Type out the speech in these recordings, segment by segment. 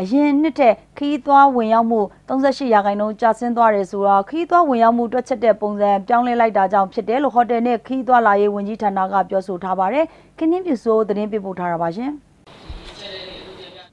အရင်နှစ်တဲ့ခီးသွွားဝင်ရောက်မှု38ရာခိုင်နှုန်းကျဆင်းသွားတယ်ဆိုတော့ခီးသွွားဝင်ရောက်မှုတွက်ချက်တဲ့ပုံစံပြောင်းလဲလိုက်တာကြောင့်ဖြစ်တယ်လို့ဟိုတယ်နဲ့ခီးသွွားလာရေးဝန်ကြီးဌာနကပြောဆိုထားပါတယ်။ခင်းင်းပြဆိုသတင်းပေးပို့ထားတာပါရှင်။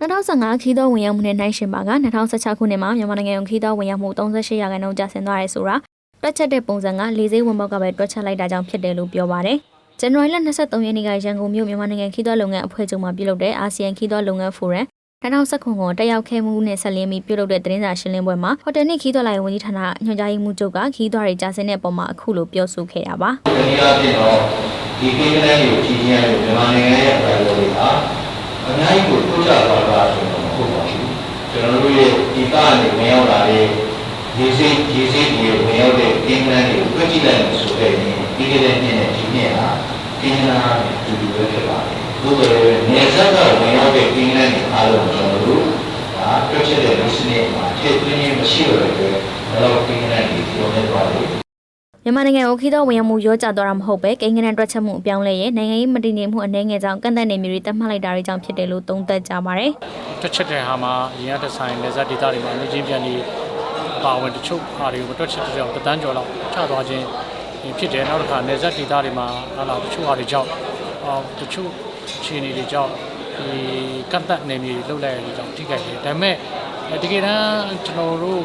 2015ခီးသောဝင်ရောက်မှုနဲ့နှိုင်းယှဉ်ပါက2016ခုနှစ်မှာမြန်မာနိုင်ငံခီးသောဝင်ရောက်မှု38ရာခိုင်နှုန်းကျဆင်းသွားတယ်ဆိုတာတွက်ချက်တဲ့ပုံစံကလေစိဝင်ပေါက်ကပဲတွက်ချက်လိုက်တာကြောင့်ဖြစ်တယ်လို့ပြောပါတယ်။ဇန်နဝါရီလ23ရက်နေ့ကရန်ကုန်မြို့မြန်မာနိုင်ငံခီးသောလုပ်ငန်းအဖွဲ့ချုပ်မှပြုလုပ်တဲ့အာဆီယံခီးသောလုပ်ငန်းဖိုရမ် 2019ကိုတက်ရောက်ခဲ့မှုနဲ့ဆက်လင်းပြီးပြုလုပ်တဲ့သတင်းစာရှင်းလင်းပွဲမှာဟိုတယ်နှင့်ခီးသောလိုင်ဝန်ကြီးဌာနညွှန်ကြားရေးမှူးချုပ်ကခီးသွားတွေကြာဆင်းတဲ့ပုံမှာအခုလိုပြောဆိုခဲ့တာပါ။ဒီနေ့အဖြစ်တော့ဒီကိန်းဂဏန်းကိုကြီးကြီးရလို့မြန်မာနိုင်ငံရဲ့ပြည်တော်တွေဟာအများကြီးကိုတိုးတက်သွားတာဆိုတော့မဟုတ်ပါဘူးကျွန်တော်တို့ရဲ့ဒီကနေဝင်ရောက်လာတဲ့ရေစိတ်ရေစိတ်တွေဝင်ရောက်တဲ့ကိန်းဂဏန်းတွေကိုတွေ့ကြည့်လိုက်လို့ဆိုတဲ့ဒီကနေ့နဲ့ဒီနေ့ဟာကိန်းဂဏန်းတွေတူတူပဲဖြစ်ပါတယ်သို့တော်လည်းနေဆက်ကဝင်ရောက်တဲ့ကိန်းဂဏန်းတွေအား လုံးကျွန်တော်တို့ဒါတွေ့ချက်တဲ့လူစနစ်မှာထည့်သွင်းခြင်းမရှိတော့တဲ့အတွက်တော့ကိန်းဂဏန်းတွေပြောနေသွားတယ်မြန်မာနိုင်ငံကိုခီးသောဝင်ရောက်မှုရောကျသွားတာမဟုတ်ပဲကိန်းဂဏန်းတွက်ချက်မှုအပြောင်းလဲရဲ့နိုင်ငံရေးမတည်ငြိမ်မှုအနေငယ်ကြောင့်ကန့်သက်နေမျိုးတွေတတ်မှတ်လိုက်တာတွေကြောင့်ဖြစ်တယ်လို့သုံးသပ်ကြပါတယ်တွက်ချက်တဲ့ဟာမှာအရင်ကတဆိုင်လက်ဆက်ဒေတာတွေမှာအနေချင်းပြန်ပြီးအပါအဝင်တချို့ဟာတွေကိုမတွက်ချက်တဲ့ကြောင့်တန်းကျော်လောက်ထသွားခြင်းဖြစ်တယ်နောက်တစ်ခါလက်ဆက်ဒေတာတွေမှာဟာလာတချို့ဟာတွေကြောင့်အော်တချို့ခြေအနေတွေကြောင့် ဒီကန့်သက်နေမျိုးလှုပ်လိုက်ရတဲ့ကြောင့်ထိခိုက်တယ်ဒါပေမဲ့တကယ်တမ်းကျွန်တော်တို့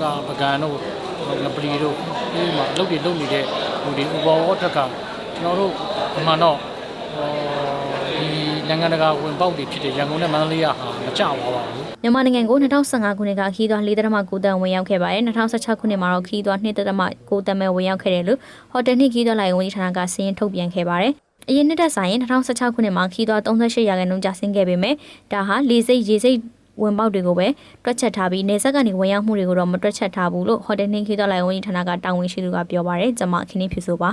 ကပကံတို့ငပလီတို့ဒီမှာလုတ်တွေလုတ်နေတဲ့ဟိုဒီဥပဘောအတွက်ကကျွန်တော်တို့အမှန်တော့ဒီနိုင်ငံတကာဝင်ပေါက်တွေဖြစ်တဲ့ရန်ကုန်နဲ့မန္တလေးကဟာမကြပါပါဘူးမြန်မာနိုင်ငံကို2015ခုနှစ်ကခီးသွွား4.9တန်ဝင်ရောက်ခဲ့ပါတယ်2016ခုနှစ်မှာတော့ခီးသွွား2.9တန်ပဲဝင်ရောက်ခဲ့တယ်လို့ဟိုတယ်နှင့်ခီးသွွားလိုင်ဝန်ကြီးဌာနကစီရင်ထုတ်ပြန်ခဲ့ပါတယ် အရင်နှစ်သက်ဆိုင်ရင်2016ခုနှစ်မှာခီးသွွား38ရာခိုင်နှုန်းကျဆင်းခဲ့ပေမဲ့ဒါဟာလေစိတ်ရေစိတ်ဝင်ပေါက်တွေကိုပဲတွက်ချက်ထားပြီးနေဆက်ကနေဝင်ရောက်မှုတွေကိုတော့မတွက်ချက်ထားဘူးလို့ဟိုတယ်နှင့်ခီးသွွားလိုင်ဝန်ကြီးဌာနကတာဝန်ရှိသူကပြောပါတယ်ကျွန်မခင်းနေဖြစ်ဆိုပါ